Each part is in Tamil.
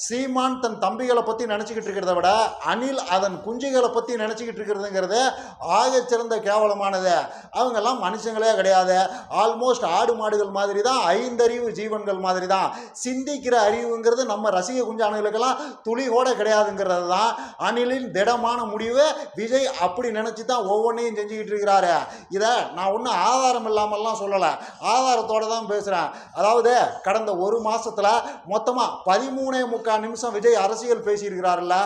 சீமான் தன் தம்பிகளை பற்றி நினச்சிக்கிட்டு இருக்கிறத விட அணில் அதன் குஞ்சுகளை பற்றி நினச்சிக்கிட்டு இருக்கிறதுங்கிறது ஆகச்சிறந்த கேவலமானது. அவங்கெல்லாம் மனுஷங்களே கிடையாது. ஆல்மோஸ்ட் ஆடு மாடுகள் மாதிரி தான் ஐந்தறிவு ஜீவன்கள் மாதிரி தான் சிந்திக்கிற அறிவுங்கிறது நம்ம ரசிக குஞ்சானுகளுக்கெல்லாம் துளி கூட கிடையாதுங்கிறது தான் அணிலின் திடமான முடிவு. விஜய் அப்படி நினச்சி தான் ஒவ்வொன்றையும் செஞ்சுக்கிட்டு இருக்கிறாரு. இதை நான் ஒன்றும் ஆதாரம் இல்லாமல்லாம் சொல்லலை. ஆதாரத்தோட தான் பேசுகிறேன் அதாவது கடந்த ஒரு மாதத்தில் மொத்தமாக பதிமூணே முக்கால் நிமிஷம் விஜய் அரசியல் பேசியிருக்கிறார்ல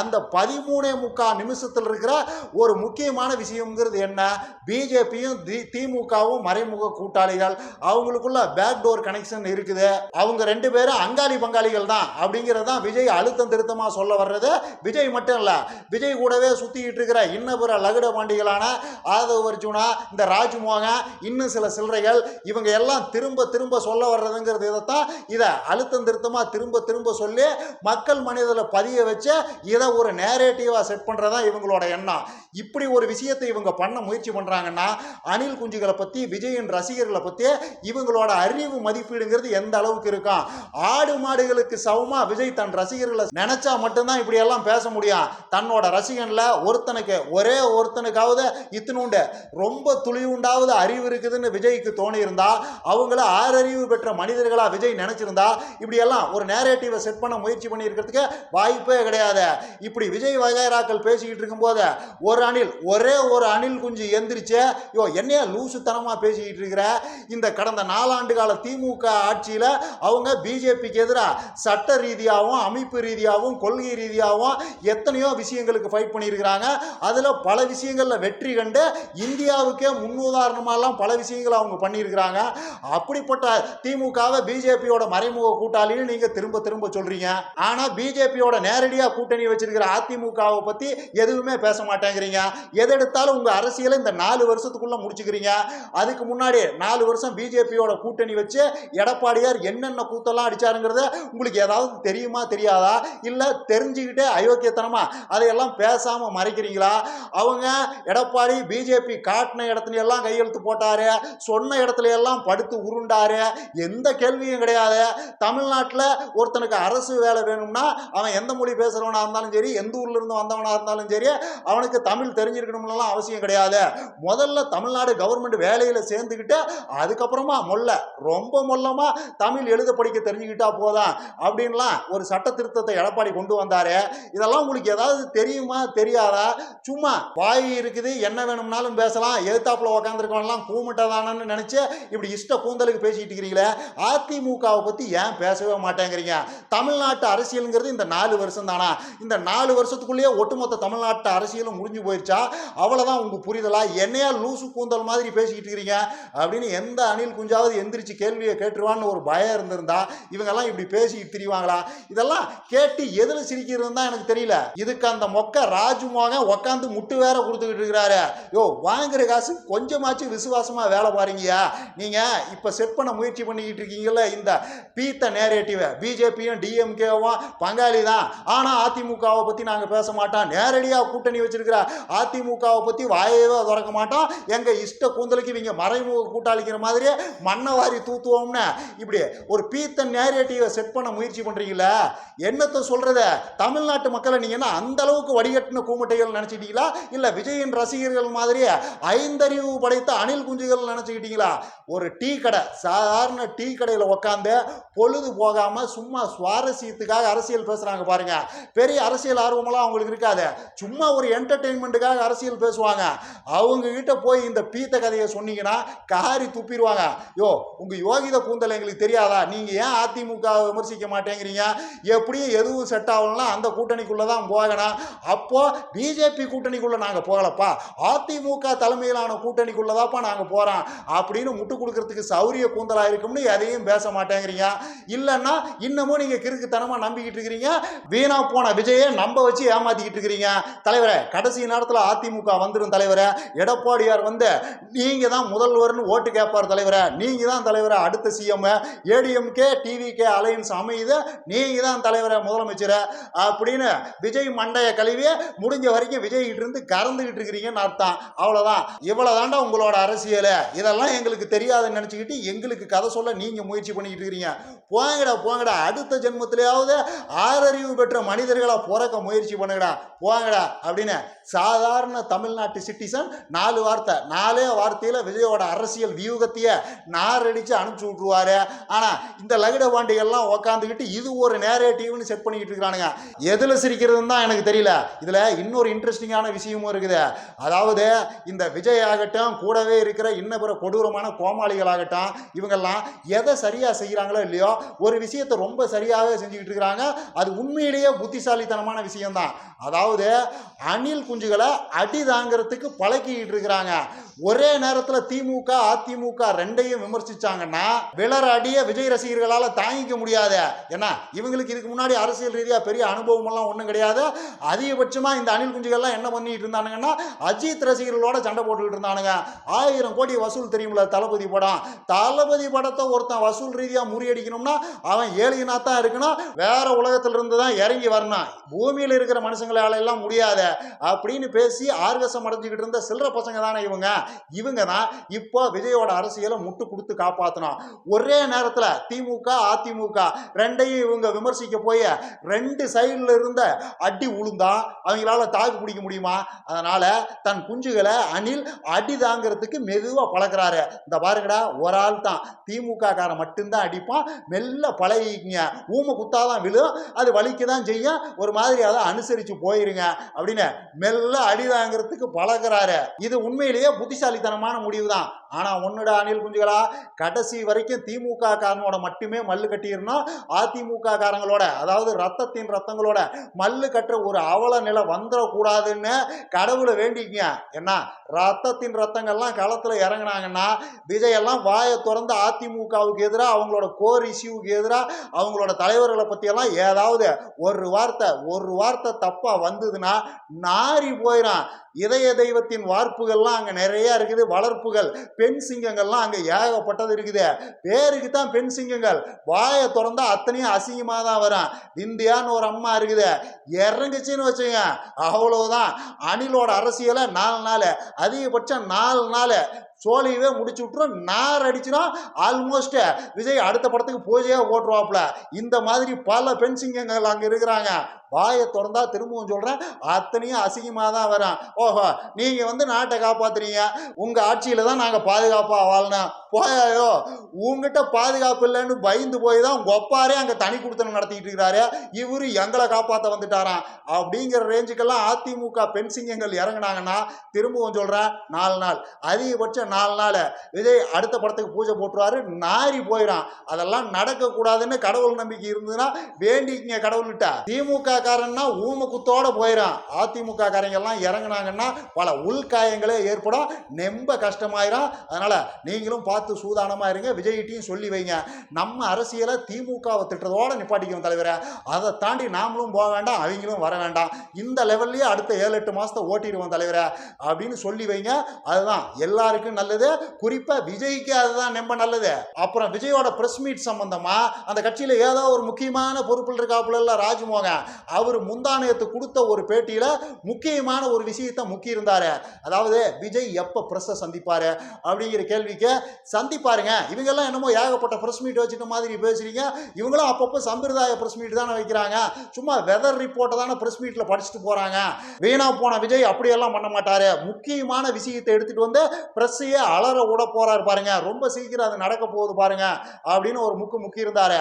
அந்த பதிமூணே முக்கால் நிமிஷத்தில் இருக்கிற ஒரு முக்கியமான விஷயங்கிறது என்ன? பிஜேபியும் தி திமுகவும் மறைமுக கூட்டாளிகள். அவங்களுக்குள்ள பேக் டோர் கனெக்ஷன் இருக்குது. அவங்க ரெண்டு பேரும் அங்காளி பங்காளிகள் தான். அப்படிங்கிறது தான் விஜய் அழுத்தம் திருத்தமாக சொல்ல வர்றது. விஜய் மட்டும் இல்லை விஜய் கூடவே சுற்றிக்கிட்டு இருக்கிற இன்னபுற லகுட பாண்டிகளான ஆதவ அர்ஜுனா இந்த ராஜ்மோகன் இன்னும் சில சில்லறைகள் இவங்க எல்லாம் திரும்ப திரும்ப சொல்ல வர்றதுங்கிறது இதைத்தான் இதை அழுத்தம் திருத்தமாக திரும்ப திரும்ப சொல்லி மக்கள் மனிதர்களை பதிய வச்சு இதை ஒரு நேரேட்டிவாக செட் பண்ணுறதா இவங்களோட எண்ணம். இப்படி ஒரு விஷயத்தை இவங்க பண்ண முயற்சி பண்ணுறாங்கன்னா அணில் குஞ்சுகளை பற்றி விஜயின் ரசிகர்களை பற்றி இவங்களோட அறிவு மதிப்பீடுங்கிறது எந்த அளவுக்கு இருக்கும் ஆடு மாடுகளுக்கு சமமாக விஜய் தன் ரசிகர்களை நினச்சா மட்டும்தான் இப்படியெல்லாம் பேச முடியும். தன்னோட ரசிகனில் ஒருத்தனுக்கு ஒரே ஒருத்தனுக்காவது இத்தினுண்டு. ரொம்ப துளிவுண்டாவது அறிவு இருக்குதுன்னு விஜய்க்கு தோணியிருந்தா அவங்கள ஆறறிவு பெற்ற மனிதர்களா விஜய் நினைச்சிருந்தா இப்படியெல்லாம் ஒரு நேரேட்டிவை செட் பண்ண முயற்சி பண்ணியிருக்கிறதுக்கு வாய்ப்பே கிடையாது. இப்படி விஜய் வகைராக்கள் பேசிக்கிட்டு இருக்கும்போது ஒரு அணில் ஒரே ஒரு அணில் குஞ்சு எந்திரிச்சு யோ என்னையா லூசுத்தனமாக பேசிக்கிட்டு இருக்கிற? இந்த கடந்த நாலாண்டு கால திமுக ஆட்சியில் அவங்க பிஜேபிக்கு எதிராக சட்ட ரீதியாகவும் அமைப்பு ரீதியாகவும் கொள்கை ரீதியாகவும் எத்தனையோ விஷயங்களுக்கு ஃபைட் பண்ணியிருக்கிறாங்க. அதில் பல விஷயங்களில் வெற்றி கண்டு இந்தியாவுக்கே முன்னுதாரணமாலாம் பல விஷயங்களை அவங்க பண்ணியிருக்கிறாங்க. அப்படிப்பட்ட திமுகவை பிஜேபியோட மறைமுக கூட்டாளின்னு நீங்கள் திரும்ப திரும்ப சொல்கிறீங்க ஆனால் பிஜேபியோட நேரடியா கூட்டணி வச்சிருக்கிற அதிமுகவை பத்தி எதுவுமே பேச மாட்டேங்கிறீங்க. எது எடுத்தாலும் உங்க அரசியலை இந்த நாலு வருஷத்துக்குள்ள முடிச்சுக்கிறீங்க. அதுக்கு முன்னாடி நாலு வருஷம் பிஜேபியோட கூட்டணி வச்சு எடப்பாடியார் என்னென்ன கூத்தெல்லாம் அடிச்சாருங்கிறத உங்களுக்கு ஏதாவது தெரியுமா தெரியாதா? இல்லை தெரிஞ்சுக்கிட்டே அயோக்கியத்தனமா அதையெல்லாம் பேசாம மறைக்கிறீங்களா? அவங்க எடப்பாடி பிஜேபி காட்டின இடத்துல எல்லாம் கையெழுத்து போட்டாரு. சொன்ன இடத்துல எல்லாம் படுத்து உருண்டாரு. எந்த கேள்வியும் கிடையாது. தமிழ்நாட்டில் ஒருத்தனுக்கு அரசு வேலை வேணும்னா அவன் எந்த மொழி பேசுறவனா இருந்தாலும் சரி எந்த ஊர்ல இருந்து வந்தவனா இருந்தாலும் சரி அவனுக்கு தமிழ் தெரிஞ்சிருக்கணும்லாம் அவசியம் கிடையாது. முதல்ல தமிழ்நாடு கவர்மெண்ட் வேலையில் சேர்ந்துக்கிட்டு அதுக்கப்புறமா மொல்ல ரொம்ப மொல்லமாக தமிழ் எழுத படிக்க தெரிஞ்சுக்கிட்டா போதும் அப்படின்லாம் ஒரு சட்ட திருத்தத்தை எடப்பாடி கொண்டு வந்தாரு. இதெல்லாம் உங்களுக்கு ஏதாவது தெரியுமா தெரியாதா? சும்மா வாய் இருக்குது என்ன வேணும்னாலும் பேசலாம் எதிர்த்தாப்புல உக்காந்துருக்கவன்லாம் கூமிட்டதானன்னு நினச்சி இப்படி இஷ்ட கூந்தலுக்கு பேசிட்டு இருக்கிறீங்களே அதிமுகவை பற்றி ஏன் பேசவே மாட்டேங்கிறீங்க? தமிழ்நாட்டு அரசியலுங்கிறது இந்த நாலு வருஷம் தானா இந்த நாலு வருஷத்துக்குள்ளேயே ஒட்டுமொத்த தமிழ்நாட்டு அரசியலும் முடிஞ்சு போயிடுச்சா அவ்வளோதான் உங்கள் புரிதலா? என்னையா லூசு கூந்தல் மாதிரி பேசிக்கிட்டு இருக்கிறீங்க அப்படின்னு எந்த அணில் குஞ்சாவது எந்திரிச்சு கேள்வியை கேட்டுருவான்னு ஒரு பயம் இருந்திருந்தா இவங்கெல்லாம் இப்படி பேசிக்கிட்டு திரிவாங்களா? இதெல்லாம் கேட்டு எதில் சிரிக்கிறது தான் எனக்கு தெரியல. இதுக்கு அந்த மொக்க ராஜ்மோகன் உக்காந்து முட்டு வேற கொடுத்துக்கிட்டு இருக்கிறாரு. யோ வாங்குற காசு கொஞ்சமாச்சும் விசுவாசமா வேலை பாருங்கயா நீங்க இப்ப செட் பண்ண முயற்சி பண்ணிக்கிட்டு இருக்கீங்கல்ல இந்த பீத்த நேரேட்டிவை பிஜேபியும் டிஎம் டிஎம்கேவும் பங்காளி தான் ஆனா அதிமுகவை பத்தி நாங்க பேச மாட்டோம். நேரடியா கூட்டணி வச்சிருக்கிற அதிமுகவை பத்தி வாயவே திறக்க மாட்டோம். எங்க இஷ்ட கூந்தலுக்கு இவங்க மறைமுக கூட்டாளிக்கிற மாதிரி மண்ணை வாரி தூத்துவோம்னு. இப்படி ஒரு பீத்த நேரேட்டிவை செட் பண்ண முயற்சி பண்றீங்களா என்னத்தை சொல்கிறத தமிழ்நாட்டு மக்களை நீங்க என்ன அந்த அளவுக்கு வடிகட்டின கூமுட்டைகள் நினைச்சிட்டீங்களா? இல்ல விஜயின் ரசிகர்கள் மாதிரி ஐந்தறிவு படைத்த அணில் குஞ்சுகள் நினச்சிக்கிட்டீங்களா? ஒரு டீ கடை சாதாரண டீ கடையில் உக்காந்து பொழுது போகாம சும்மா சுவாரஸ்யத்துக்காக அரசியல் பேசுறாங்க பாருங்க. பெரிய அரசியல் ஆர்வமெல்லாம் அவங்களுக்கு இருக்காது. சும்மா ஒரு என்டர்டெயின்மெண்ட்டுக்காக அரசியல் பேசுவாங்க. அவங்க கிட்ட போய் இந்த பீத்த கதையை சொன்னீங்கன்னா காரி துப்பிடுவாங்க. யோ உங்க யோகித கூந்தல் எங்களுக்கு தெரியாதா? நீங்க ஏன் அதிமுக விமர்சிக்க மாட்டேங்கிறீங்க? எப்படியும் எதுவும் செட் ஆகணும்னா அந்த கூட்டணிக்குள்ள தான் போகணும். அப்போ பிஜேபி கூட்டணிக்குள்ள நாங்க போகலப்பா. அதிமுக தலைமையிலான கூட்டணிக்குள்ள தான்ப்பா நாங்க போகிறோம் அப்படின்னு முட்டு கொடுக்கறதுக்கு சௌரிய கூந்தலா இருக்கும்னு எதையும் பேச மாட்டேங்கிறீங்க. இல்லைன்னா இன்னமும் நீங்க கிறுக்குத்தனமா நம்பிக்கிட்டு இருக்கிறீங்க? வீணா போன விஜயை நம்ப வச்சு ஏமாத்திக்கிட்டு இருக்கிறீங்க. தலைவரே கடைசி நேரத்தில் அதிமுக வந்துடும் தலைவரே. எடப்பாடியார் வந்து நீங்க தான் முதல்வர்னு ஓட்டு கேட்பார் தலைவரே. நீங்க தான் தலைவரை அடுத்த சிஎம் ஏடிஎம்கே டிவிகே அலையன்ஸ் அமையுது. நீங்க தான் தலைவரை முதலமைச்சர். அப்படின்னு விஜய் மண்டைய கழுவி முடிஞ்ச வரைக்கும் விஜய் கிட்ட இருந்து கறந்துகிட்டு இருக்கிறீங்கன்னு அர்த்தம். அவ்வளோதான் இவ்வளோதாண்டா உங்களோட அரசியல். இதெல்லாம் எங்களுக்கு தெரியாதுன்னு நினச்சிக்கிட்டு எங்களுக்கு கதை சொல்ல நீங்கள் முயற்சி பண்ணிக்கிட்டு இருக்கிறீங்க. போங்கடா போங்கடா. அடுத்த ஜென்மத்தில் சமூகத்திலேயாவது ஆறறிவு பெற்ற மனிதர்களை பிறக்க முயற்சி பண்ணுங்கடா போங்கடா அப்படின்னு சாதாரண தமிழ்நாட்டு சிட்டிசன் நாலு வார்த்தை நாலே வார்த்தையில் விஜயோட அரசியல் வியூகத்தையே நாரடிச்சு அனுப்பிச்சு விட்ருவாரு ஆனால் இந்த லகுட பாண்டிகள்லாம் உக்காந்துக்கிட்டு இது ஒரு நேரேட்டிவ்னு செட் பண்ணிக்கிட்டு இருக்கிறானுங்க எதில் சிரிக்கிறதுன்னு தான் எனக்கு தெரியல. இதில் இன்னொரு இன்ட்ரெஸ்டிங்கான விஷயமும் இருக்குது. அதாவது இந்த விஜய் ஆகட்டும் கூடவே இருக்கிற இன்ன பிற கொடூரமான கோமாளிகளாகட்டும் இவங்கெல்லாம் எதை சரியாக செய்கிறாங்களோ இல்லையோ ஒரு விஷயத்தை ரொம்ப சரியாகவே செஞ்சுக்கிட்டு இருக்கிறாங்க அது உண்மையிலேயே புத்திசாலித்தனமான விஷயம்தான். அதாவது அணில் குஞ்சுகளை அடி தாங்கிறதுக்கு பழக்கிக்கிட்டு இருக்கிறாங்க ஒரே நேரத்தில் திமுக அதிமுக ரெண்டையும் விமர்சிச்சாங்கன்னா விளர் அடிய விஜய் ரசிகர்களால் தாங்கிக்க முடியாது. ஏன்னா இவங்களுக்கு இதுக்கு முன்னாடி அரசியல் ரீதியாக பெரிய அனுபவம் எல்லாம் ஒன்றும் கிடையாது. அதிகபட்சமாக இந்த அணில் குஞ்சுகள்லாம் என்ன பண்ணிட்டு இருந்தானுங்கன்னா அஜித் ரசிகர்களோட சண்டை போட்டுக்கிட்டு இருந்தானுங்க. ஆயிரம் கோடி வசூல் தெரியுமில்ல தளபதி படம். தளபதி படத்தை ஒருத்தன் வசூல் ரீதியாக முறியடிக்கணும்னா அவன் ஏழினா தான் இருக்கணும். வேற உலகத்துல இருந்து தான் இறங்கி வரணும். பூமியில் இருக்கிற மனுஷங்களால எல்லாம் முடியாது அப்படின்னு பேசி ஆர்வசம் அடைஞ்சுக்கிட்டு இருந்த சில்லற பசங்க தானே இவங்க. இவங்க தான் இப்போ விஜயோட அரசியலை முட்டு கொடுத்து காப்பாற்றணும் ஒரே நேரத்தில் திமுக அதிமுக ரெண்டையும் இவங்க விமர்சிக்க போய் ரெண்டு சைடில் இருந்த அடி உளுந்தா அவங்களால தாக்கு பிடிக்க முடியுமா? அதனால தன் குஞ்சுகளை அணில் அடி தாங்கிறதுக்கு மெதுவாக பழக்கிறாரு இந்த பாருங்கடா ஒரு ஆள் தான் திமுக காரன் மட்டும்தான் அடிப்பான். மெல்ல பழகிக்கிங்க. ஊமை குத்தாதான் விழும். அது வலிக்க தான் செய்யும். ஒரு மாதிரி அதை அனுசரித்து போயிருங்க. அப்படின்னு மெல்ல அடி தாங்கிறதுக்கு பழகுறாரு. இது உண்மையிலேயே புத்திசாலித்தனமான முடிவு தான் ஆனால் ஒன்னுடா அணில் குஞ்சுகளா? கடைசி வரைக்கும் திமுக காரனோட மட்டுமே மல்லு கட்டிடணும். அதிமுக காரங்களோட அதாவது ரத்தத்தின் ரத்தங்களோட மல்லு கட்டுற ஒரு அவல நிலை வந்துடக்கூடாதுன்னு கடவுளை வேண்டிக்கங்க. என்ன ரத்தத்தின் ரத்தங்கள்லாம் களத்தில் இறங்குனாங்கன்னா விஜயெல்லாம் வாயை திறந்து அதிமுகவுக்கு எதிராக அவங்களோட கோர் இஷ்யூவுக்கு எதிராக அவங்களோட சகோதரர்களை பற்றியெல்லாம் ஏதாவது ஒரு வார்த்தை ஒரு வார்த்தை தப்பாக வந்ததுன்னா நாரி போயிடும் இதய தெய்வத்தின் வார்ப்புகள்லாம் அங்கே நிறைய இருக்குது வளர்ப்புகள் பெண் சிங்கங்கள்லாம் அங்கே ஏகப்பட்டது இருக்குது. பேருக்கு தான் பெண் சிங்கங்கள். வாயை திறந்தா அத்தனையும் அசிங்கமாக தான் வரும் இந்தியான்னு ஒரு அம்மா இருக்குது. இறங்குச்சின்னு வச்சுங்க அவ்வளோதான் அணிலோட அரசியலை நாலு நாள் அதிகபட்சம் நாலு நாள். சோழியவே முடிச்சு விட்டுரும். நார் அடிச்சுனா ஆல்மோஸ்ட் விஜய் அடுத்த படத்துக்கு பூஜையாக ஓட்டுருவாப்புல. இந்த மாதிரி பல பெண் சிங்கங்கள் அங்கே இருக்கிறாங்க. வாயை திறந்தா திரும்பவும் சொல்கிறேன் அத்தனையும் அசிங்கமாக தான் வரும் ஓஹோ நீங்கள் வந்து நாட்டை காப்பாத்துறீங்க. உங்கள் ஆட்சியில் தான் நாங்கள் பாதுகாப்பாக வாழணும். போயாயோ உங்ககிட்ட பாதுகாப்பு இல்லைன்னு பயந்து போய் தான் உங்கள் ஒப்பாரே அங்கே தனி கொடுத்தனம் நடத்திக்கிட்டு இருக்கிறாரு. இவரு எங்களை காப்பாற்ற வந்துட்டாராம். அப்படிங்கிற ரேஞ்சுக்கெல்லாம் அதிமுக பெண் சிங்கங்கள் இறங்குனாங்கன்னா திரும்பவும் சொல்கிறேன் நாலு நாள். அதிகபட்சம் நாலு நாள். விஜய் அடுத்த படத்துக்கு பூஜை போட்டுருவாரு நாரி போயிடும் அதெல்லாம் நடக்கக்கூடாதுன்னு கடவுள் நம்பிக்கை இருந்ததுன்னா வேண்டிக்கிங்க கடவுள்கிட்ட. திமுக காரன்னா ஊம குத்தோட போயிடும் அதிமுக காரங்கெல்லாம் இறங்குனாங்கன்னா பல உள்காயங்களே ஏற்படும். நெம்ப கஷ்டமாயிரும். அதனால நீங்களும் பார்த்து சூதானமா இருங்க விஜய்கிட்டையும் சொல்லி வைங்க. நம்ம அரசியலை திமுகவை திட்டத்தோட நிப்பாட்டிக்கணும் தலைவரை. அதை தாண்டி நாமளும் போக வேண்டாம் அவங்களும் வர வேண்டாம். இந்த லெவல்லையே அடுத்த ஏழு எட்டு மாதத்தை ஓட்டிடுவோம் தலைவரை அப்படின்னு சொல்லி வைங்க. அதுதான் எல்லாருக்கும் நல்லது. குறிப்பாக விஜய்க்கு அதுதான் ரொம்ப நல்லது. அப்புறம் விஜயோட ப்ரெஸ் மீட் சம்பந்தமாக அந்த கட்சியில் ஏதோ ஒரு முக்கியமான பொறுப்பில் இருக்காப்புல ராஜ்மோகன் அவர் முந்தானயத்து கொடுத்த ஒரு பேட்டியில் முக்கியமான ஒரு விஷயத்தை முக்கியிருந்தாரு. அதாவது விஜய் எப்போ ப்ரெஸ்ஸை சந்திப்பார் அப்படிங்கிற கேள்விக்கு சந்திப்பாருங்க. இவங்கெல்லாம் என்னமோ ஏகப்பட்ட ப்ரெஸ் மீட் வச்சுட்டு மாதிரி பேசுறீங்க. இவங்களும் அப்பப்போ சம்பிரதாய ப்ரெஸ் மீட் தானே வைக்கிறாங்க. சும்மா வெதர் ரிப்போர்ட்டை தானே ப்ரெஸ் மீட்டில் படிச்சுட்டு போகிறாங்க வீணாக போன விஜய் அப்படியெல்லாம் பண்ண மாட்டார். முக்கியமான விஷயத்தை எடுத்துகிட்டு வந்து ப்ரெஸ்ஸையே அலற விட போகிறாரு பாருங்க. ரொம்ப சீக்கிரம் அது நடக்க போகுது பாருங்க. அப்படின்னு ஒரு முக்கு முக்கி இருந்தார்.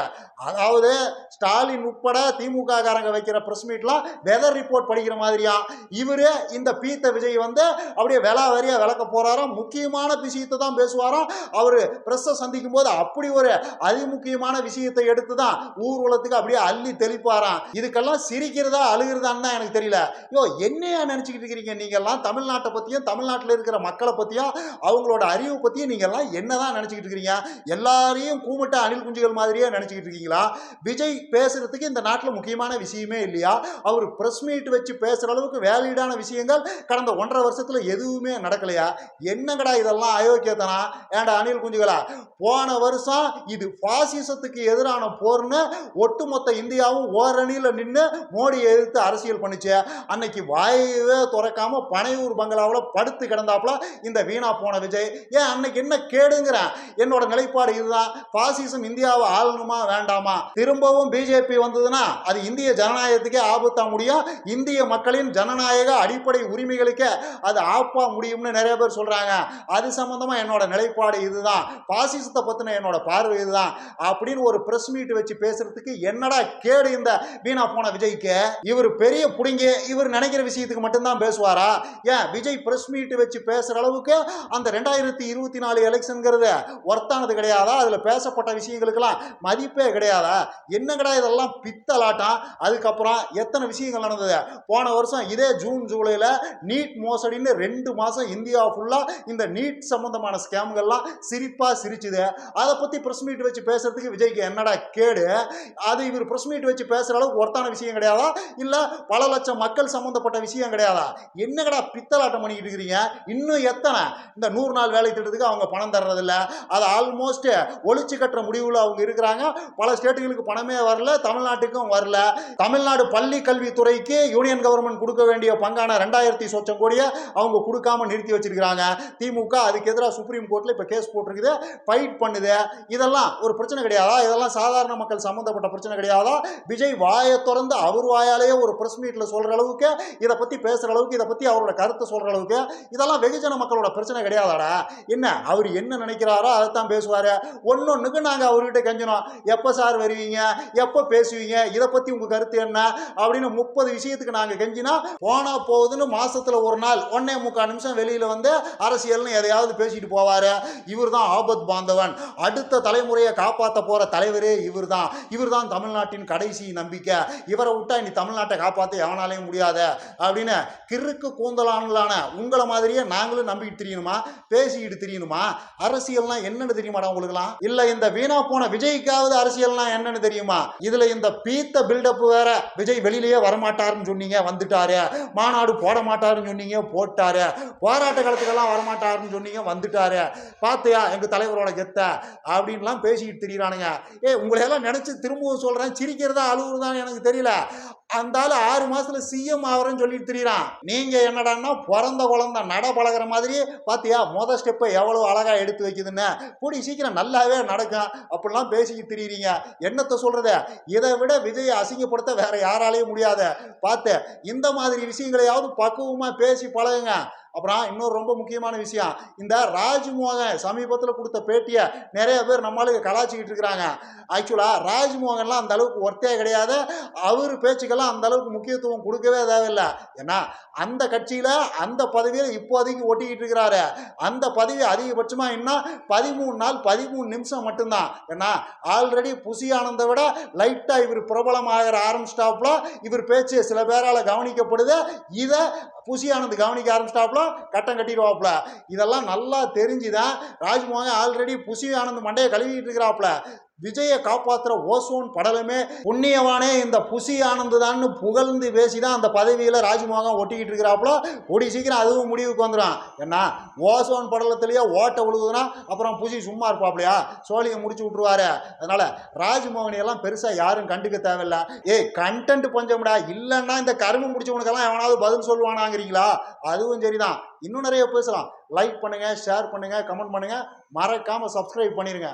அதாவது ஸ்டாலின் உட்பட திமுக காரங்க வைக்கிற பிரஸ் மீட்லாம் வெதர் ரிப்போர்ட் படிக்கிற மாதிரியா? இவரு இந்த பீத்த விஜய் வந்து அப்படியே விலா வரியா விளக்க போறாராம் முக்கியமான விஷயத்தை தான் பேசுவாராம் அவர் பிரஸ்ஸை சந்திக்கும் போது அப்படி ஒரு அதிமுக்கியமான விஷயத்தை எடுத்து தான் ஊர்வலத்துக்கு அப்படியே அள்ளி தெளிப்பாராம் இதுக்கெல்லாம் சிரிக்கிறதா அழுகிறதான்னு தான் எனக்கு தெரியல. ஐயோ என்னையா நினச்சிக்கிட்டு இருக்கிறீங்க? நீங்கள்லாம் தமிழ்நாட்டை பற்றியும் தமிழ்நாட்டில் இருக்கிற மக்களை பற்றியும் அவங்களோட அறிவு பற்றியும் நீங்கள்லாம் என்னதான் நினச்சிக்கிட்டு இருக்கிறீங்க? எல்லாரையும் கூமிட்ட அணில் குஞ்சுகள் மாதிரியே நினச்சிக்கிட்டு இருக்கீங்களா? விஜய் பேசுறதுக்கு இந்த நாட்டில் முக்கியமான விஷயமே இல்லையா? அவர் ப்ரெஸ் மீட் வச்சு பேசுகிற அளவுக்கு வேலிடான விஷயங்கள் கடந்த ஒன்றரை வருஷத்தில் எதுவுமே நடக்கலையா? என்னங்கடா இதெல்லாம் அயோக்கியத்தனா ஏன்டா அணில் குஞ்சுகளா? போன வருஷம் இது பாசிசத்துக்கு எதிரான போர்னு ஒட்டுமொத்த இந்தியாவும் ஓரணியில் நின்று மோடியை எதிர்த்து அரசியல் பண்ணிச்சு. அன்னைக்கு வாயவே துறக்காம பனையூர் பங்களாவில் படுத்து கிடந்தாப்புல இந்த வீணா போன விஜய். ஏன் அன்னைக்கு என்ன கேடுங்கிறேன் என்னோட நிலைப்பாடு இதுதான். பாசிசம் இந்தியாவை ஆளணுமா வேண்டாமா? திரும்பவும் பிஜேபி வந்ததுன்னா அது இந்திய ஜனநாயகத்துக்கே ஆபத்தா முடியும். இந்திய மக்களின் ஜனநாயக அடிப்படை உரிமைகளுக்கே அது ஆப்பா முடியும்னு நிறைய பேர் சொல்றாங்க. அது சம்பந்தமா என்னோட நிலைப்பாடு இதுதான். பாசிசத்தை பத்தின என்னோட பார்வை இதுதான். அப்படின்னு ஒரு பிரஸ் மீட் வச்சு பேசுறதுக்கு என்னடா கேடு இந்த வீணா போன விஜய்க்கு? இவர் பெரிய புடிங்கி இவர் நினைக்கிற விஷயத்துக்கு மட்டும்தான் பேசுவாரா? ஏன் விஜய் பிரஸ் மீட் வச்சு பேசுற அளவுக்கு அந்த ரெண்டாயிரத்தி இருபத்தி நாலு எலெக்ஷனுங்கிறது ஒர்த்தானது கிடையாதா? அதில் பேசப்பட்ட விஷயங்களுக்கெல்லாம் மதிப்பே கிடையாதா? என்னடா இதெல்லாம் பித்தலாட்டம் அதுக்கப்புறம் எத்தனை விஷயங்கள் நடந்தது? போன வருஷம் இதே ஜூன் ஜூலையில் நீட் மோசடின்னு ரெண்டு மாதம் இந்தியா ஃபுல்லாக இந்த நீட் சம்மந்தமான ஸ்கேம்கள்லாம் சிரிப்பாக சிரிச்சுது. அதை பற்றி ப்ரெஸ் மீட் வச்சு பேசுறதுக்கு விஜய்க்கு என்னடா கேடு? அது இவர் ப்ரெஸ் மீட் வச்சு பேசுகிற அளவுக்கு ஒருத்தான விஷயம் கிடையாதா? இல்லை பல லட்சம் மக்கள் சம்மந்தப்பட்ட விஷயம் கிடையாதா? என்னங்கடா பித்தலாட்டம் பண்ணிக்கிட்டு இருக்கிறீங்க? இன்னும் எத்தனை? இந்த நூறு நாள் வேலை திட்டத்துக்கு அவங்க பணம் தர்றதில்ல. அது ஆல்மோஸ்ட் ஒழிச்சு கட்டுற முடிவில் அவங்க இருக்கிறாங்க. பல ஸ்டேட்டுகளுக்கு பணமே வரல தமிழ்நாட்டுக்கும் வரல. தமிழ்நாடு பள்ளி கல்வித்துறைக்கு யூனியன் கவர்மெண்ட் கொடுக்க வேண்டிய பங்கான ரெண்டாயிரத்தி சொச்சம் கோடியை அவங்க கொடுக்காம நிறுத்தி வச்சிருக்கிறாங்க. திமுக அதுக்கு எதிராக சுப்ரீம் கோர்ட்டில் இப்போ கேஸ் போட்டிருக்குது ஃபைட் பண்ணுது. இதெல்லாம் ஒரு பிரச்சனை கிடையாதா? இதெல்லாம் சாதாரண மக்கள் சம்மந்தப்பட்ட பிரச்சனை கிடையாதா? விஜய் வாயை திறந்து அவர் வாயாலேயே ஒரு ப்ரெஸ் மீட்டில் சொல்கிற அளவுக்கு இதை பற்றி பேசுகிற அளவுக்கு இதை பற்றி அவரோட கருத்தை சொல்கிற அளவுக்கு இதெல்லாம் வெகுஜன மக்களோட பிரச்சனை கிடையாதாடா? என்ன அவர் என்ன நினைக்கிறாரோ அதைத்தான் பேசுவார். ஒன்னொன்றுக்கு நாங்கள் அவர்கிட்ட கெஞ்சணும். எப்போ சார் வருவீங்க? எப்போ பேசுவீங்க? இதை பற்றி உங்கள் கருத்து என்ன? அப்படின்னு முப்பது விஷயத்துக்கு நாங்கள் கெஞ்சினா போனா போகுதுன்னு மாசத்துல ஒரு நாள் ஒன்னே முக்கால் நிமிஷம் வெளியில் வந்து அரசியல்னு எதையாவது பேசிட்டு போவார். இவர் தான் ஆபத் பாந்தவன். அடுத்த தலைமுறையை காப்பாற்ற போகிற தலைவரே இவர் தான் இவர் தான் தமிழ்நாட்டின் கடைசி நம்பிக்கை. இவரை விட்டா இனி தமிழ்நாட்டை காப்பாற்ற எவனாலையும் முடியாத? அப்படின்னு கிறுக்கு கூந்தலான உங்களை மாதிரியே நாங்களும் நம்பிக்கிட்டு தெரியணுமா? பேசிக்கிட்டு தெரியணுமா? அரசியல்னா என்னன்னு தெரியுமாடா உங்களுக்குலாம் இல்ல இந்த வீணா போன விஜய்க்காவது அரசியல்னா என்னன்னு தெரியுமா? இதுல இந்த பீத்த பில்டப் வேற விஜய் வெளியிலேயே வரமாட்டாருன்னு சொன்னீங்க வந்துட்டாரு. மாநாடு போட மாட்டாருன்னு சொன்னீங்க போட்டாரு. போராட்ட காலத்துக்கெல்லாம் வரமாட்டாருன்னு சொன்னீங்க வந்துட்டாரு. பார்த்தியா எங்க தலைவரோட கெத்த அப்படின்லாம் பேசிக்கிட்டு திரியிறானுங்க. ஏ உங்களை எல்லாம் நினைச்சு திரும்பவும் சொல்றேன் சிரிக்கிறதா அழுகுறதான்னு எனக்கு தெரியல. அந்த ஆறு மாசத்துல சிஎம் ஆகிறேன்னு சொல்லிட்டு திரியிறான். நீங்க என்னடான்னா பிறந்த குழந்தை நட பழகுற மாதிரி பாத்தியா முத ஸ்டெப்பை எவ்வளவு அழகா எடுத்து வைக்குதுன்னு. கூடி சீக்கிரம் நல்லாவே நடக்கும் அப்படிலாம் பேசிக்கிட்டு திரியிறீங்க. என்னத்தை சொல்றது? இதை விட விஜயை அசிங்கப்படுத்த வேற யாராலையும் முடியாது. பார்த்து இந்த மாதிரி விஷயங்களையாவது பக்குவமா பேசி பழகுங்க. அப்புறம் இன்னொரு ரொம்ப முக்கியமான விஷயம் இந்த ராஜ்மோகன் சமீபத்தில் கொடுத்த பேட்டியை நிறைய பேர் நம்மளுக்கு கலாச்சிக்கிட்டு இருக்கிறாங்க. ஆக்சுவலாக ராஜ்மோகன்லாம் அந்த அளவுக்கு ஒர்த்தே கிடையாது. அவர் பேச்சுக்கெல்லாம் அந்த அளவுக்கு முக்கியத்துவம் கொடுக்கவே தேவையில்லை. ஏன்னா அந்த கட்சியில் அந்த பதவியில் இப்போதைக்கு ஒட்டிக்கிட்டு இருக்கிறாரு. அந்த பதவி அதிகபட்சமாக இன்னும் பதிமூணு நாள் பதிமூணு நிமிஷம் மட்டும்தான். ஏன்னா ஆல்ரெடி புசி ஆனந்தை விட லைட்டாக இவர் பிரபலமாகிற ஆரம்பிச்சிட்டாப்புல இவர் பேச்சு சில பேரால் கவனிக்கப்படுது. இதை புசி கவனிக்க ஆரம்பிச்சிட்டாப்புல கட்டம் கட்டிடுவாப்புல. இதெல்லாம் நல்லா தெரிஞ்சுதான் ராஜ்மோகன் ஆல்ரெடி புசி ஆனந்த் மண்டையை கழுவிட்டு இருக்கிறாப்புல. விஜயை காப்பாத்துற ஓசோன் படலுமே புண்ணியவானே இந்த புசி ஆனந்து தான் புகழ்ந்து பேசி தான் அந்த பதவியில் ராஜ்மோகன் ஒட்டிக்கிட்டு இருக்கிறாப்புல ஒடி சீக்கிரம் அதுவும் முடிவுக்கு வந்துடும் என்ன ஓசோன் படலத்திலேயே ஓட்ட விழுகுதுன்னா அப்புறம் புசி சும்மா இருப்பாப்லையா சோழியை முடிச்சு விட்ருவாரு அதனால ராஜ்மோகனையெல்லாம் பெருசாக யாரும் கண்டுக்க தேவையில்ல. ஏய் கண்டென்ட் பஞ்சம்டா இல்லைன்னா இந்த கரும்பு முடிச்சவனுக்கெல்லாம் எவனாவது பதில் சொல்லுவானாங்கிறீங்களா? அதுவும் சரிதான். இன்னும் நிறைய பேசலாம். லைக் பண்ணுங்க ஷேர் பண்ணுங்க கமெண்ட் பண்ணுங்க. மறக்காம சப்ஸ்கிரைப் பண்ணிருங்க.